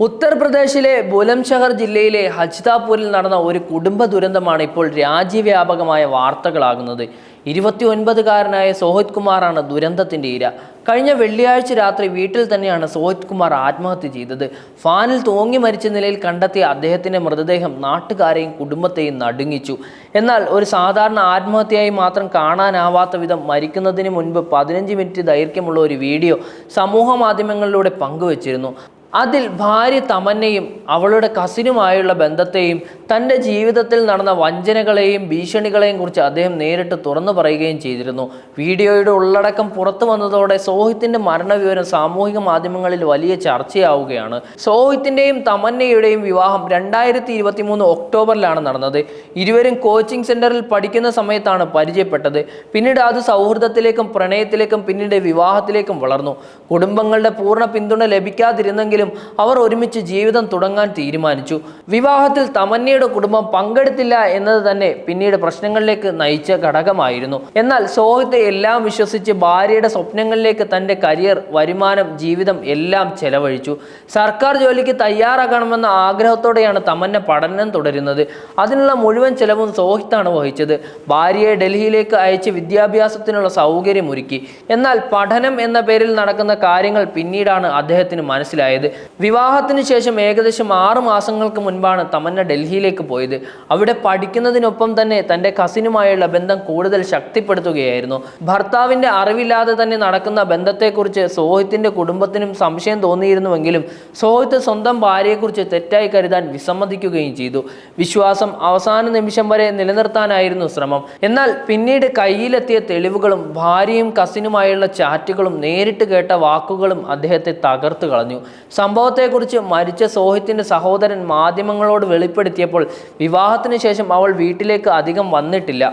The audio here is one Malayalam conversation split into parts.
ഉത്തർപ്രദേശിലെ ബുലംഷഹർ ജില്ലയിലെ ഹജ്താപൂരിൽ നടന്ന ഒരു കുടുംബ ദുരന്തമാണ് ഇപ്പോൾ രാജ്യവ്യാപകമായ വാർത്തകളാകുന്നത്. ഇരുപത്തി ഒൻപതുകാരനായ സോഹിത് കുമാറാണ് ദുരന്തത്തിന്റെ ഇര. കഴിഞ്ഞ വെള്ളിയാഴ്ച രാത്രി വീട്ടിൽ തന്നെയാണ് സോഹിത് കുമാർ ആത്മഹത്യ ചെയ്തത്. ഫാനിൽ തൂങ്ങി മരിച്ച നിലയിൽ കണ്ടെത്തിയ അദ്ദേഹത്തിന്റെ മൃതദേഹം നാട്ടുകാരെയും കുടുംബത്തെയും നടുങ്ങിച്ചു. എന്നാൽ ഒരു സാധാരണ ആത്മഹത്യയായി മാത്രം കാണാനാവാത്ത വിധം മരിക്കുന്നതിന് മുൻപ് പതിനഞ്ച് മിനിറ്റ് ദൈർഘ്യമുള്ള ഒരു വീഡിയോ സമൂഹ മാധ്യമങ്ങളിലൂടെ പങ്കുവച്ചിരുന്നു. അതിൽ ഭാര്യ തമന്നയും അവളുടെ കസിനുമായുള്ള ബന്ധത്തെയും തന്റെ ജീവിതത്തിൽ നടന്ന വഞ്ചനകളെയും ഭീഷണികളെയും കുറിച്ച് അദ്ദേഹം നേരിട്ട് തുറന്നു പറയുകയും ചെയ്തിരുന്നു. വീഡിയോയുടെ ഉള്ളടക്കം പുറത്തു വന്നതോടെ സോഹിത്തിന്റെ മരണവിവരം സാമൂഹിക മാധ്യമങ്ങളിൽ വലിയ ചർച്ചയാവുകയാണ്. സോഹിത്തിന്റെയും തമന്നയുടെയും വിവാഹം രണ്ടായിരത്തി ഇരുപത്തി മൂന്ന് ഒക്ടോബറിലാണ് നടന്നത്. ഇരുവരും കോച്ചിങ് സെന്ററിൽ പഠിക്കുന്ന സമയത്താണ് പരിചയപ്പെട്ടത്. പിന്നീട് അത് സൗഹൃദത്തിലേക്കും പ്രണയത്തിലേക്കും പിന്നീട് വിവാഹത്തിലേക്കും വളർന്നു. കുടുംബങ്ങളുടെ പൂർണ പിന്തുണ ലഭിക്കാതിരുന്നെങ്കിലും അവർ ഒരുമിച്ച് ജീവിതം തുടങ്ങാൻ തീരുമാനിച്ചു. വിവാഹത്തിൽ തമന്നയുടെ കുടുംബം പങ്കെടുത്തില്ല എന്നത് തന്നെ പിന്നീട് പ്രശ്നങ്ങളിലേക്ക് നയിച്ച ഘടകമായിരുന്നു. എന്നാൽ സോഹിത്തെ എല്ലാം വിശ്വസിച്ച് ഭാര്യയുടെ സ്വപ്നങ്ങളിലേക്ക് തന്റെ കരിയർ വരുമാനം ജീവിതം എല്ലാം ചെലവഴിച്ചു. സർക്കാർ ജോലിക്ക് തയ്യാറാകണമെന്ന ആഗ്രഹത്തോടെയാണ് തമന്ന പഠനം തുടരുന്നത്. അതിനുള്ള മുഴുവൻ ചെലവും സോഹിത്താണ് വഹിച്ചത്. ഭാര്യയെ ഡൽഹിയിലേക്ക് അയച്ച് വിദ്യാഭ്യാസത്തിനുള്ള സൗകര്യം ഒരുക്കി എന്നാൽ പഠനം എന്ന പേരിൽ നടക്കുന്ന കാര്യങ്ങൾ പിന്നീടാണ് അദ്ദേഹത്തിന് മനസ്സിലായത്. വിവാഹത്തിന് ശേഷം ഏകദേശം ആറു മാസങ്ങൾക്ക് മുൻപാണ് തമന്ന ഡൽഹിയിലേക്ക് പോയത്. അവിടെ പഠിക്കുന്നതിനൊപ്പം തന്നെ തന്റെ കസിനുമായുള്ള ബന്ധം കൂടുതൽ ശക്തിപ്പെടുത്തുകയായിരുന്നു. ഭർത്താവിന്റെ അറിവില്ലാതെ തന്നെ നടക്കുന്ന ബന്ധത്തെക്കുറിച്ച് സോഹിത്തിന്റെ കുടുംബത്തിനും സംശയം തോന്നിയിരുന്നുവെങ്കിലും സോഹിത്ത് സ്വന്തം ഭാര്യയെക്കുറിച്ച് തെറ്റായി കരുതാൻ വിസമ്മതിക്കുകയും ചെയ്തു. വിശ്വാസം അവസാന നിമിഷം വരെ നിലനിർത്താനായിരുന്നു ശ്രമം. എന്നാൽ പിന്നീട് കയ്യിലെത്തിയ തെളിവുകളും ഭാര്യയും കസിനുമായുള്ള ചാറ്റുകളും നേരിട്ട് കേട്ട വാക്കുകളും അദ്ദേഹത്തെ തകർത്തു കളഞ്ഞു. സംഭവത്തെക്കുറിച്ച് മരിച്ച സോഹിത്തിന്റെ സഹോദരൻ മാധ്യമങ്ങളോട് വെളിപ്പെടുത്തിയപ്പോൾ വിവാഹത്തിന് ശേഷം അവൾ വീട്ടിലേക്ക് അധികം വന്നിട്ടില്ല.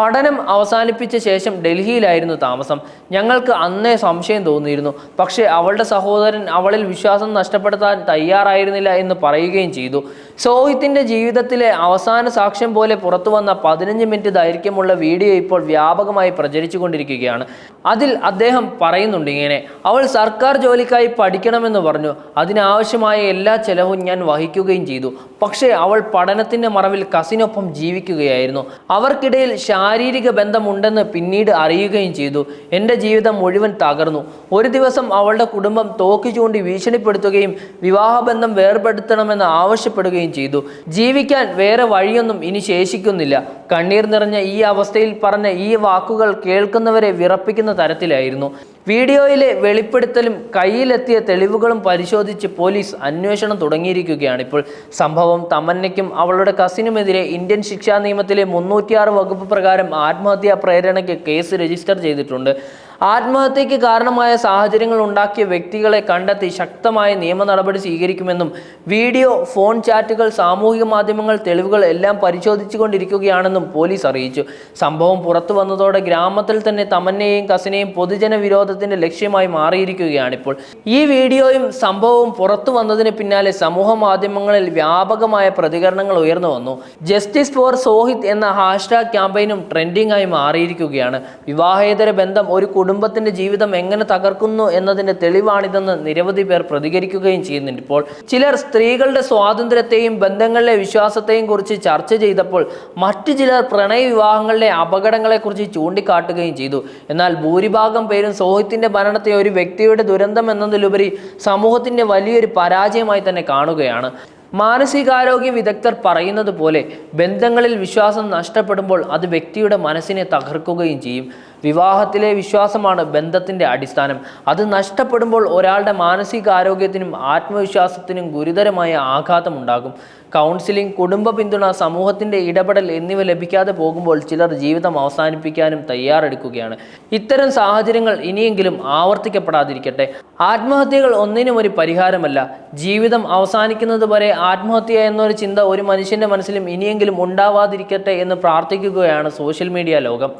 പഠനം അവസാനിപ്പിച്ച ശേഷം ഡൽഹിയിലായിരുന്നു താമസം. ഞങ്ങൾക്ക് അന്നേ സംശയം തോന്നിയിരുന്നു. പക്ഷേ അവളുടെ സഹോദരൻ അവളിൽ വിശ്വാസം നഷ്ടപ്പെടുത്താൻ തയ്യാറായിരുന്നില്ല എന്ന് പറയുകയും ചെയ്തു. സോഹിത്തിന്റെ ജീവിതത്തിലെ അവസാന സാക്ഷ്യം പോലെ പുറത്തു വന്ന പതിനഞ്ച് മിനിറ്റ് ദൈർഘ്യമുള്ള വീഡിയോ ഇപ്പോൾ വ്യാപകമായി പ്രചരിച്ചുകൊണ്ടിരിക്കുകയാണ്. അതിൽ അദ്ദേഹം പറയുന്നുണ്ട് ഇങ്ങനെ അവൾ സർക്കാർ ജോലിക്കായി പഠിക്കണമെന്ന് പറഞ്ഞു. അതിനാവശ്യമായ എല്ലാ ചെലവും ഞാൻ വഹിക്കുകയും ചെയ്തു. പക്ഷേ അവൾ പഠനത്തിന്റെ മറവിൽ കസിനൊപ്പം ജീവിക്കുകയായിരുന്നു. അവർക്കിടയിൽ ശാരീരിക ബന്ധമുണ്ടെന്ന് പിന്നീട് അറിയുകയും ചെയ്തു. എന്റെ ജീവിതം മുഴുവൻ തകർന്നു. ഒരു ദിവസം അവളുടെ കുടുംബം തോക്കി ചൂണ്ടി ഭീഷണിപ്പെടുത്തുകയും വിവാഹബന്ധം വേർപെടുത്തണമെന്ന് ആവശ്യപ്പെടുകയും ചെയ്തു. ജീവിക്കാൻ വേറെ വഴിയൊന്നും ഇനി ശേഷിക്കുന്നില്ല. കണ്ണീർ നിറഞ്ഞ ഈ അവസ്ഥയിൽ പറഞ്ഞ ഈ വാക്കുകൾ കേൾക്കുന്നവരെ വിറപ്പിക്കുന്ന തരത്തിലായിരുന്നു. വീഡിയോയിലെ വെളിപ്പെടുത്തലും കയ്യിലെത്തിയ തെളിവുകളും പരിശോധിച്ച് പോലീസ് അന്വേഷണം തുടങ്ങിയിരിക്കുകയാണ്. ഇപ്പോൾ സംഭവം തമന്നയ്ക്കും അവളുടെ കസിനുമെതിരെ ഇന്ത്യൻ ശിക്ഷാ നിയമത്തിലെ മുന്നൂറ്റിയാറ് വകുപ്പ് പ്രകാരം ആത്മഹത്യാ പ്രേരണയ്ക്ക് കേസ് രജിസ്റ്റർ ചെയ്തിട്ടുണ്ട്. ആത്മഹത്യയ്ക്ക് കാരണമായ സാഹചര്യങ്ങൾ ഉണ്ടാക്കിയ വ്യക്തികളെ കണ്ടെത്തി ശക്തമായ നിയമ നടപടി സ്വീകരിക്കുമെന്നും വീഡിയോ ഫോൺ ചാറ്റുകൾ സാമൂഹിക മാധ്യമങ്ങൾ തെളിവുകൾ എല്ലാം പരിശോധിച്ചുകൊണ്ടിരിക്കുകയാണെന്നും പോലീസ് അറിയിച്ചു. സംഭവം പുറത്തു വന്നതോടെ ഗ്രാമത്തിൽ തന്നെ തമന്നയെയും കസിനെയും പൊതുജന വിരോധത്തിന്റെ ലക്ഷ്യമായി മാറിയിരിക്കുകയാണിപ്പോൾ. ഈ വീഡിയോയും സംഭവവും പുറത്തു വന്നതിന് പിന്നാലെ സമൂഹ മാധ്യമങ്ങളിൽ വ്യാപകമായ പ്രതികരണങ്ങൾ ഉയർന്നു വന്നു. ജസ്റ്റിസ് ഫോർ സോഹിത് എന്ന ഹാഷ്ടാഗ് ക്യാമ്പയിനും ട്രെൻഡിംഗ് ആയി മാറിയിരിക്കുകയാണ്. വിവാഹേതര ബന്ധം ഒരു കുടുംബത്തിന്റെ ജീവിതം എങ്ങനെ തകർക്കുന്നു എന്നതിന്റെ തെളിവാണിതെന്ന് നിരവധി പേർ പ്രതികരിക്കുകയും ചെയ്യുന്നുണ്ട്. ഇപ്പോൾ ചിലർ സ്ത്രീകളുടെ സ്വാതന്ത്ര്യത്തെയും ബന്ധങ്ങളിലെ വിശ്വാസത്തെയും കുറിച്ച് ചർച്ച ചെയ്തപ്പോൾ മറ്റു ചിലർ പ്രണയ വിവാഹങ്ങളിലെ അപകടങ്ങളെക്കുറിച്ച് ചൂണ്ടിക്കാട്ടുകയും ചെയ്തു. എന്നാൽ ഭൂരിഭാഗം പേരും സോഹിത്തിന്റെ ഭരണത്തെ ഒരു വ്യക്തിയുടെ ദുരന്തം എന്നതിലുപരി സമൂഹത്തിന്റെ വലിയൊരു പരാജയമായി തന്നെ കാണുകയാണ്. മാനസികാരോഗ്യ വിദഗ്ധർ പറയുന്നത് പോലെ ബന്ധങ്ങളിൽ വിശ്വാസം നഷ്ടപ്പെടുമ്പോൾ അത് വ്യക്തിയുടെ മനസ്സിനെ തകർക്കുകയും ചെയ്യും. വിവാഹത്തിലെ വിശ്വാസമാണ് ബന്ധത്തിന്റെ അടിസ്ഥാനം. അത് നഷ്ടപ്പെടുമ്പോൾ ഒരാളുടെ മാനസികാരോഗ്യത്തിനും ആത്മവിശ്വാസത്തിനും ഗുരുതരമായ ആഘാതം ഉണ്ടാകും. കൗൺസിലിംഗ് കുടുംബ പിന്തുണ സമൂഹത്തിന്റെ ഇടപെടൽ എന്നിവ ലഭിക്കാതെ പോകുമ്പോൾ ചിലർ ജീവിതം അവസാനിപ്പിക്കാനും തയ്യാറെടുക്കുകയാണ്. ഇത്തരം സാഹചര്യങ്ങൾ ഇനിയെങ്കിലും ആവർത്തിക്കപ്പെടാതിരിക്കട്ടെ. ആത്മഹത്യകൾ ഒന്നിനും ഒരു പരിഹാരമല്ല. ജീവിതം അവസാനിക്കുന്നത് വരെ ആത്മഹത്യ എന്നൊരു ചിന്ത ഒരു മനുഷ്യന്റെ മനസ്സിലും ഇനിയെങ്കിലും ഉണ്ടാവാതിരിക്കട്ടെ എന്ന് പ്രാർത്ഥിക്കുകയാണ് സോഷ്യൽ മീഡിയ ലോകം.